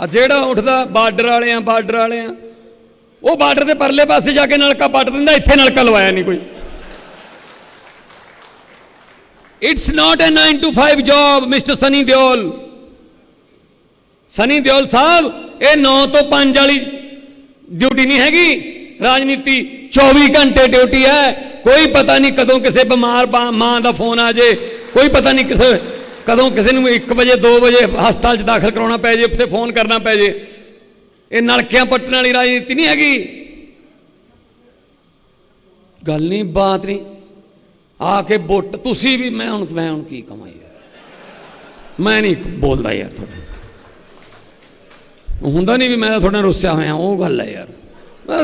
ਆ ਜਿਹੜਾ ਉੱਠਦਾ ਬਾਰਡਰ ਵਾਲੇ ਆ ਬਾਰਡਰ ਵਾਲੇ ਆ ਉਹ ਬਾਰਡਰ ਦੇ ਪਰਲੇ ਪਾਸੇ ਜਾ ਕੇ ਨਲਕਾ ਪੱਟ ਦਿੰਦਾ, ਇੱਥੇ ਨਲਕਾ ਲਵਾਇਆ ਨਹੀਂ ਕੋਈ। It's not a 9 to 5 job mister Sunny Deol Sunny Deol ਸਾਹਿਬ, ਇਹ 9 ਤੋਂ 5 ਵਾਲੀ ਡਿਊਟੀ ਨਹੀਂ ਹੈਗੀ। ਰਾਜਨੀਤੀ 24 ਘੰਟੇ ਡਿਊਟੀ ਹੈ। ਕੋਈ ਪਤਾ ਨਹੀਂ ਕਦੋਂ ਕਿਸੇ ਬਿਮਾਰ ਮਾਂ ਦਾ ਫੋਨ ਆ ਜੇ, ਕੋਈ ਪਤਾ ਨਹੀਂ ਕਿਸੇ ਕਦੋਂ ਕਿਸੇ ਨੂੰ 1 ਵਜੇ 2 ਵਜੇ ਹਸਪਤਾਲ 'ਚ ਦਾਖਲ ਕਰਾਉਣਾ ਪੈ ਜੇ, ਉੱਥੇ ਫੋਨ ਕਰਨਾ ਪੈ ਜੇ, ਇਹ ਨਲਕਿਆਂ ਪੱਟਣ ਵਾਲੀ ਰਾਜਨੀਤੀ ਨਹੀਂ ਹੈਗੀ। ਗੱਲ ਨਹੀਂ, ਬਾਤ ਨਹੀਂ। ਆ ਕੇ ਵੋਟ, ਤੁਸੀਂ ਵੀ, ਮੈਂ ਹੁਣ ਮੈਂ ਹੁਣ ਕੀ ਕਮਾਈ ਯਾਰ। ਮੈਂ ਨਹੀਂ ਬੋਲਦਾ ਯਾਰ ਤੁਹਾਡੇ ਹੁੰਦਾ ਨਹੀਂ ਵੀ ਮੈਂ ਤੁਹਾਡਾ ਰੁੱਸਿਆ ਹੋਇਆ, ਉਹ ਗੱਲ ਹੈ ਯਾਰ।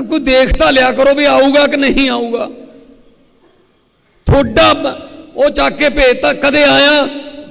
ਕੋਈ ਦੇਖ ਤਾਂ ਲਿਆ ਕਰੋ ਵੀ ਆਊਗਾ ਕਿ ਨਹੀਂ ਆਊਗਾ। ਤੁਹਾਡਾ ਉਹ ਚੱਕ ਕੇ ਭੇਜਤਾ, ਕਦੇ ਆਇਆ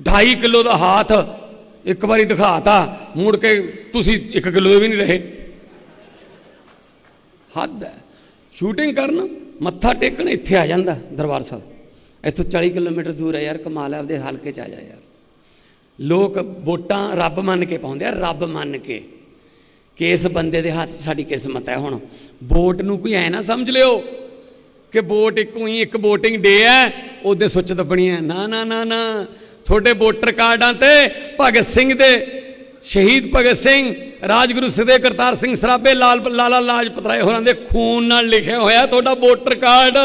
2.5 ਕਿਲੋ ਦਾ ਹਾਥ ਇੱਕ ਵਾਰੀ ਦਿਖਾਤਾ, ਮੁੜ ਕੇ ਤੁਸੀਂ 1 ਕਿਲੋ ਦੇ ਵੀ ਨਹੀਂ ਰਹੇ। ਹੱਦ ਹੈ। ਸ਼ੂਟਿੰਗ ਕਰਨ ਮੱਥਾ ਟੇਕਣ ਇੱਥੇ ਆ ਜਾਂਦਾ ਦਰਬਾਰ ਸਾਹਿਬ। ਇੱਥੋਂ 40 ਕਿਲੋਮੀਟਰ ਦੂਰ ਹੈ ਯਾਰ, ਕਮਾਲ ਹੈ, ਆਪਦੇ ਹਲਕੇ ਚ ਆ ਜਾ ਯਾਰ। ਲੋਕ ਵੋਟਾਂ ਰੱਬ ਮੰਨ ਕੇ ਪਾਉਂਦੇ ਆ, ਰੱਬ ਮੰਨ ਕੇ। ਕਿਸ ਬੰਦੇ ਦੇ ਹੱਥ ਸਾਡੀ ਕਿਸਮਤ ਹੈ ਹੁਣ? ਵੋਟ ਨੂੰ ਕੋਈ ਐ ਨਾ ਸਮਝ ਲਿਓ ਕਿ ਵੋਟ ਇੱਕ ਹੀ ਇੱਕ VOTING ਡੇ ਹੈ, ਉਹਦੇ ਸੁੱਚ ਦੱਬਣੀ ਹੈ। ਨਾ ਨਾ ਨਾ ਨਾ। ਤੁਹਾਡੇ ਵੋਟਰ ਕਾਰਡਾਂ ਤੇ ਭਗਤ ਸਿੰਘ ਦੇ, ਸ਼ਹੀਦ ਭਗਤ ਸਿੰਘ, ਰਾਜਗੁਰੂ ਸਿੱਧੇ ਕਰਤਾਰ ਸਿੰਘ ਸਰਾਭੇ, ਲਾਲ, ਲਾਲਾ ਲਾਜਪਤ ਰਾਏ ਹੋਰਾਂ ਦੇ ਖੂਨ ਨਾਲ ਲਿਖਿਆ ਹੋਇਆ ਤੁਹਾਡਾ ਵੋਟਰ ਕਾਰਡ।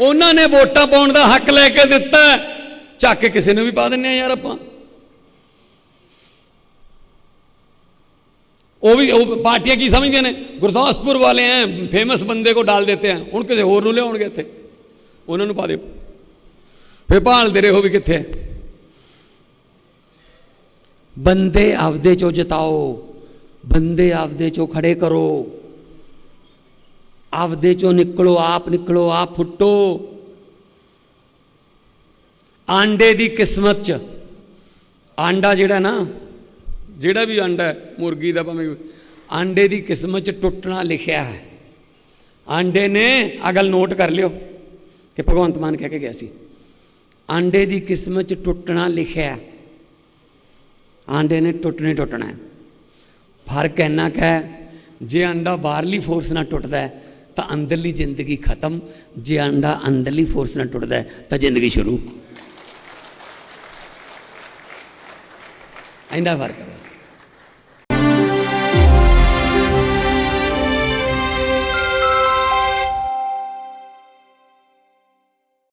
ਉਹਨਾਂ ਨੇ ਵੋਟਾਂ ਪਾਉਣ ਦਾ ਹੱਕ ਲੈ ਕੇ ਦਿੱਤਾ ਚੱਕ ਕੇ ਕਿਸੇ ਨੂੰ ਵੀ ਪਾ ਦਿੰਨੇ ਆ ਯਾਰ ਆਪਾਂ। ਉਹ ਵੀ, ਉਹ ਪਾਰਟੀਆਂ ਕੀ ਸਮਝਦੀਆਂ ਨੇ? ਗੁਰਦਾਸਪੁਰ ਵਾਲੇ ਐ ਫੇਮਸ ਬੰਦੇ ਕੋ ਡਾਲ ਦੇਤੇ ਆ ਹੁਣ ਕਿਸੇ ਹੋਰ ਨੂੰ ਲਿਆਉਣਗੇ ਇੱਥੇ। ਉਹਨਾਂ ਨੂੰ ਪਾ ਦਿਓ। ਫੇ ਭਾਲਦੇ ਰਹੋ ਵੀ ਕਿੱਥੇ ਬੰਦੇ ਆਪਦੇ ਚੋਂ ਜਿਤਾਓ, ਬੰਦੇ ਆਪਦੇ ਚੋਂ ਖੜੇ ਕਰੋ। ਆਪਦੇ ਚੋਂ ਨਿਕਲੋ, ਆਪ ਨਿਕਲੋ, ਆਪ ਫੁੱਟੋ। ਆਂਡੇ ਦੀ ਕਿਸਮਤ ਚ। ਆਂਡਾ ਜਿਹੜਾ ਨਾ, ਜਿਹੜਾ ਵੀ ਆਂਡਾ ਹੈ, ਮੁਰਗੀ ਦਾ ਭਾਵੇਂ ਆਂਡੇ ਦੀ ਕਿਸਮਤ ਚ ਟੁੱਟਣਾ ਲਿਖਿਆ ਹੈ। ਆਂਡੇ ਨੇ ਅਗਲ ਨੋਟ ਕਰ ਲਿਓ। ਕਿ ਭਗਵੰਤ ਮਾਨ ਕਹਿ ਕੇ ਗਿਆ ਸੀ, ਆਂਡੇ ਦੀ ਕਿਸਮਤ ਚ ਟੁੱਟਣਾ ਲਿਖਿਆ ਆਂਡੇ ਨੇ ਟੁੱਟਣੇ ਟੁੱਟਣਾ ਹੈ। ਫ਼ਰਕ ਇੰਨਾ ਕੁ ਜੇ ਅੰਡਾ ਬਾਹਰਲੀ ਫੋਰਸ ਨਾਲ ਟੁੱਟਦਾ ਹੈ, ਤਾਂ ਅੰਦਰਲੀ ਜ਼ਿੰਦਗੀ ਖਤਮ। ਜੇ ਅੰਡਾ ਅੰਦਰਲੀ ਫੋਰਸ ਨਾਲ ਟੁੱਟਦਾ ਹੈ, ਤਾਂ ਜ਼ਿੰਦਗੀ ਸ਼ੁਰੂ। ਇੰਨਾ ਫ਼ਰਕ ਹੈ।